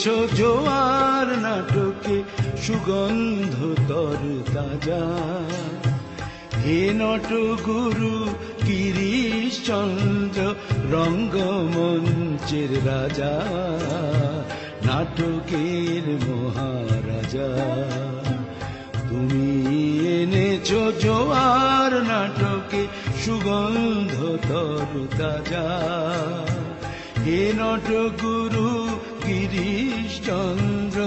এনেছ জোয়ার নাটকে সুগন্ধ তর তাজা। হে নট গুরু গিরিশ চন্দ্র রঙ্গমঞ্চের রাজা, নাটকের মহারাজা। তুমি এনেছ জোয়ার নাটকে সুগন্ধ তর তাজা। হে নট গুরু গিরিশ চন্দ্র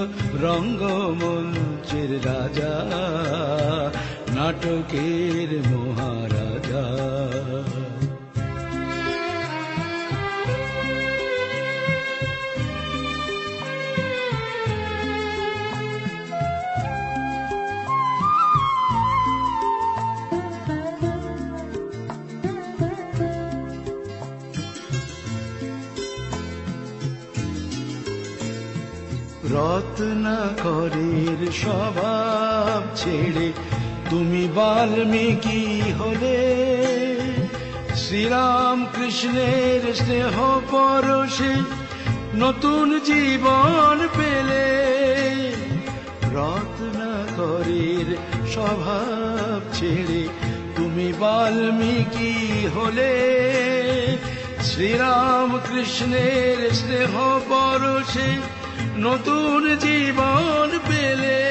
রঙ্গমঞ্চের রাজা নাটকের মহারাজা। রত্নাকরের স্বভাব ছেড়ে তুমি বাল্মীকি হলে। শ্রীরাম কৃষ্ণের স্নেহ পরশে নতুন জীবন পেলে। রত্নাকরের স্বভাব ছেড়ে তুমি বাল্মীকি হলে। শ্রীরাম কৃষ্ণের স্নেহ পরশে নতুন জীবন পেলে,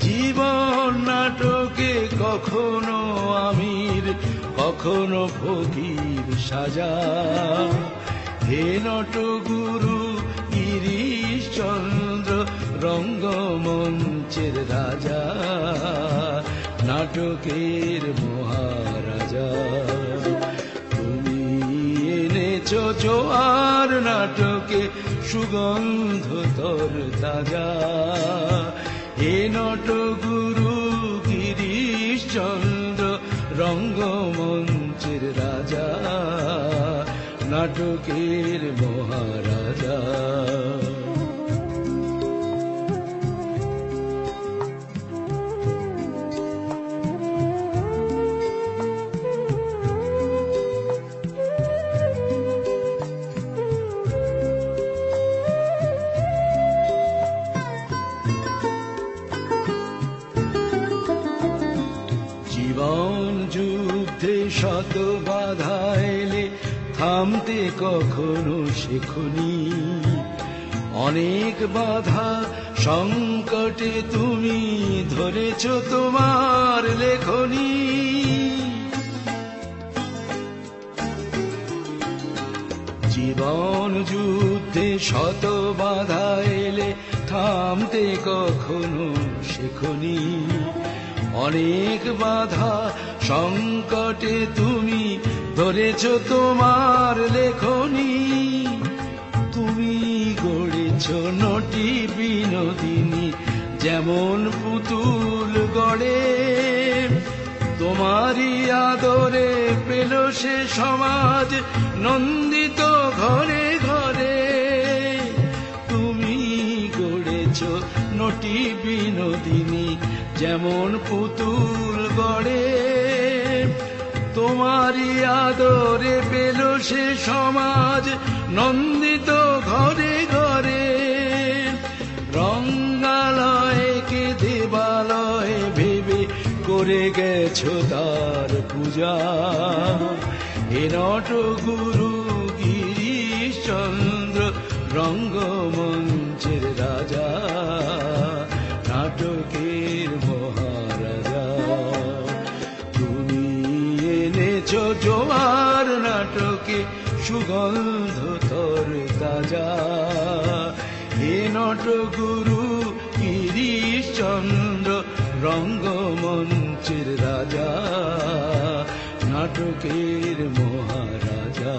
জীবন নাটকে কখনো আমির, কখনো ফকির সাজা। হে নট গুরু গিরিশ চন্দ্র রঙ্গমঞ্চের রাজা, নাটকের মহারাজা। জোয়ার নাটকে সুগন্ধ তর তাজা হে নট গুরু গিরিশ চন্দ্র রঙ্গমঞ্চের রাজা নাটকের মহারাজা জীবন যুদ্ধে শত বাধা এলে থামতে কখনো শেখনি। অনেক বাধা সংকটে তুমি ধরেছ তোমার লেখনী। জীবন যুদ্ধে শত বাধা এলে থামতে কখনো শেখনি। অনেক বাধা সংকটে তুমি ধরেছ তোমার লেখনী। তুমি গড়েছ নটি বিনোদিনী, যেমন পুতুল গড়ে। তোমারই আদরে পেল সে সমাজ, নন্দিত ঘরে ঘরে। গড়েছ নটি বিনোদিনী, যেমন পুতুল গড়ে। তোমারই আদরে পেল সে সমাজ, নন্দিত ঘরে ঘরে। রঙ্গালয়কে দেবালয় ভেবে করে গেছ তার পূজা। এ নট গুরু গিরিশ চন্দ্র জোয়ার নাটকে সুগন্ধ তর তাজা। হে নট গুরু গিরিশচন্দ্র রঙ্গমঞ্চের রাজা নাটকের মহারাজা।